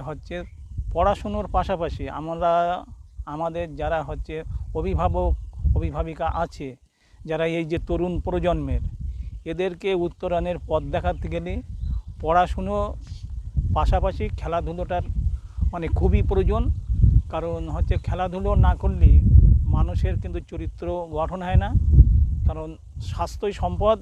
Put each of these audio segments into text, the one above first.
হচ্ছে পড়াশুনোর পাশাপাশি আমরা, আমাদের যারা হচ্ছে অভিভাবক, অভিভাবিকা আছে, যারা এই যে তরুণ প্রজন্মের, এদেরকে উত্তরণের পথ দেখাতে গেলে পড়াশুনো পাশাপাশি খেলাধুলোটার মানে খুবই প্রয়োজন। কারণ হচ্ছে খেলাধুলো না করলে মানুষের কিন্তু চরিত্র গঠন হয় না। কারণ স্বাস্থ্যই সম্পদ।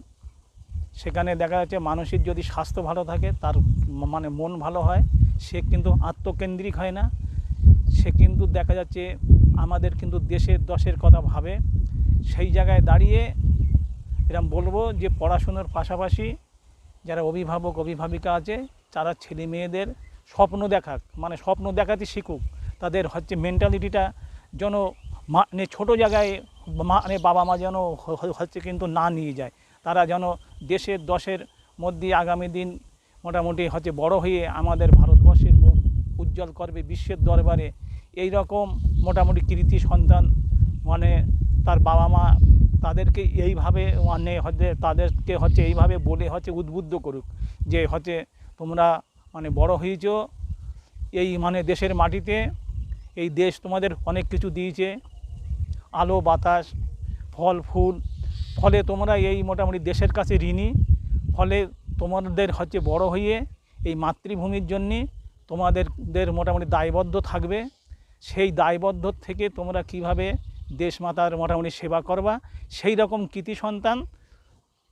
সেখানে দেখা যাচ্ছে মানুষের যদি স্বাস্থ্য ভালো থাকে, তার মানে মন ভালো হয়। সে কিন্তু আত্মকেন্দ্রিক হয় না। সে কিন্তু দেখা যাচ্ছে আমাদের কিন্তু দেশের দশের কথা ভাবে। সেই জায়গায় দাঁড়িয়ে এরম বলব যে পড়াশুনোর পাশাপাশি যারা অভিভাবক, অভিভাবিকা আছে, তারা ছেলে মেয়েদের স্বপ্ন দেখাক মানে স্বপ্ন দেখাতে শিখুক। তাদের হচ্ছে মেন্টালিটিটা যেন মানে ছোটো জায়গায় মানে বাবা মা যেন হচ্ছে কিন্তু না নিয়ে যায়। তারা যেন দেশের দশের মধ্যে আগামী দিন মোটামুটি হচ্ছে বড় হয়ে আমাদের ভারতবর্ষের মুখ উজ্জ্বল করবে বিশ্বের দরবারে। এই রকম মোটামুটি কৃতি সন্তান মানে তার বাবা মা তাদেরকে এইভাবে মানে হচ্ছে তাদেরকে হচ্ছে এইভাবে বলে হচ্ছে উদ্বুদ্ধ করুক যে হচ্ছে তোমরা মানে বড় হয়েছ, এই মানে দেশের মাটিতে, এই দেশ তোমাদের অনেক কিছু দিয়েছে, আলো, বাতাস, ফল, ফুল, ফলে তোমরা এই মোটামুটি দেশের কাছে ঋণী, ফলে তোমাদের হচ্ছে বড় হয়ে এই মাতৃভূমির জন্যে তোমাদেরদের মোটামুটি দায়বদ্ধ থাকবে। সেই দায়বদ্ধ থেকে তোমরা কীভাবে দেশমাতার মোটামুটি সেবা করবা, সেই রকম কৃতি সন্তান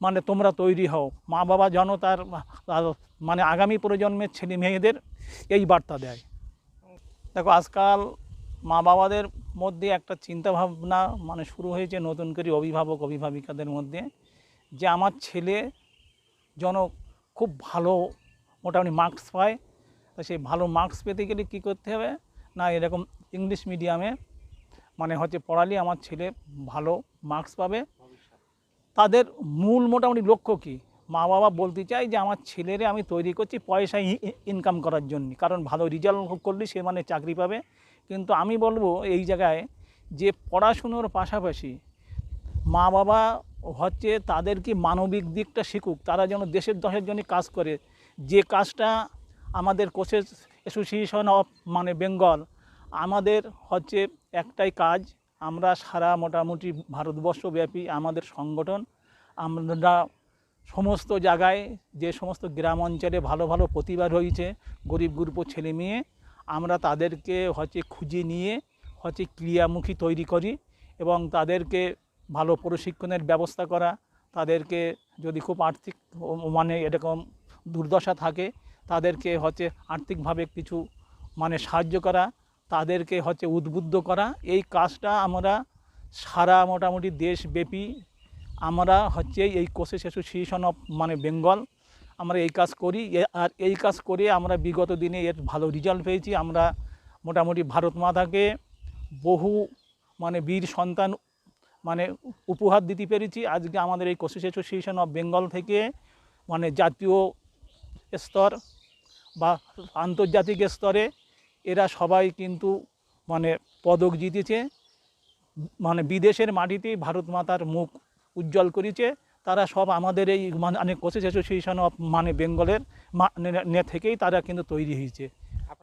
মানে তোমরা তৈরি হও। মা বাবা যেন তার মানে আগামী প্রজন্মের ছেলে মেয়েদের এই বার্তা দেয়। দেখো, আজকাল মা বাবাদের মধ্যে একটা চিন্তা ভাবনা মানে শুরু হয়েছে নতুন করে অভিভাবক, অভিভাবিকাদের মধ্যে যে আমার ছেলে যেন খুব ভালো মোটামুটি মার্কস পায়। তা সেই ভালো মার্কস পেতে গেলে কী করতে হবে? না, এরকম ইংলিশ মিডিয়ামে মানে হচ্ছে পড়ালে আমার ছেলে ভালো মার্কস পাবে। তাদের মূল মোটামুটি লক্ষ্য কী? মা বাবা বলতে চায় যে, আমার ছেলেরে আমি তৈরি করছি পয়সা ইনকাম করার জন্য। কারণ ভালো রেজাল্ট করলে সে মানে চাকরি পাবে। কিন্তু আমি বলব এই জায়গায় যে পড়াশুনোর পাশাপাশি মা বাবা হচ্ছে তাদের কি মানবিক দিকটা শিখুক, তারা যেন দেশের দশের জন্য কাজ করে। যে কাজটা আমাদের কোচেস অ্যাসোসিয়েশন অফ মানে বেঙ্গল, আমাদের হচ্ছে একটাই কাজ, আমরা সারা মোটামুটি ভারতবর্ষব্যাপী আমাদের সংগঠন, আমরা সমস্ত জায়গায় যে সমস্ত গ্রাম অঞ্চলে ভালো ভালো প্রতিভা রয়েছে, গরিব গ্রুপ ছেলে মেয়ে, আমরা তাদেরকে হচ্ছে খুঁজে নিয়ে হচ্ছে ক্রিয়ামুখী তৈরি করি এবং তাদেরকে ভালো প্রশিক্ষণের ব্যবস্থা করা, তাদেরকে যদি খুব আর্থিক মানে এরকম দুর্দশা থাকে, তাদেরকে হচ্ছে আর্থিকভাবে কিছু মানে সাহায্য করা, তাদেরকে হচ্ছে উদ্বুদ্ধ করা। এই কাজটা আমরা সারা মোটামুটি দেশব্যাপী আমরা হচ্ছে এই কোচেস অ্যাসোসিয়েশন অফ মানে বেঙ্গল আমরা এই কাজ করি। আর এই কাজ করে আমরা বিগত দিনে এর ভালো রেজাল্ট পেয়েছি। আমরা মোটামুটি ভারত মাতাকে বহু মানে বীর সন্তান মানে উপহার দিতে পেরেছি। আজকে আমাদের এই কোচেস অ্যাসোসিয়েশন অফ বেঙ্গল থেকে মানে জাতীয় স্তর বা আন্তর্জাতিক স্তরে এরা সবাই কিন্তু মানে পদক জিতেছে। মানে বিদেশের মাটিতেই ভারত মাতার মুখ উজ্জ্বল করেছে। তারা সব আমাদের এই মানে কোচেস অ্যাসোসিয়েশন অফ মানে বেঙ্গলের মা- নে- নে থেকেই তারা কিন্তু তৈরি হয়েছে।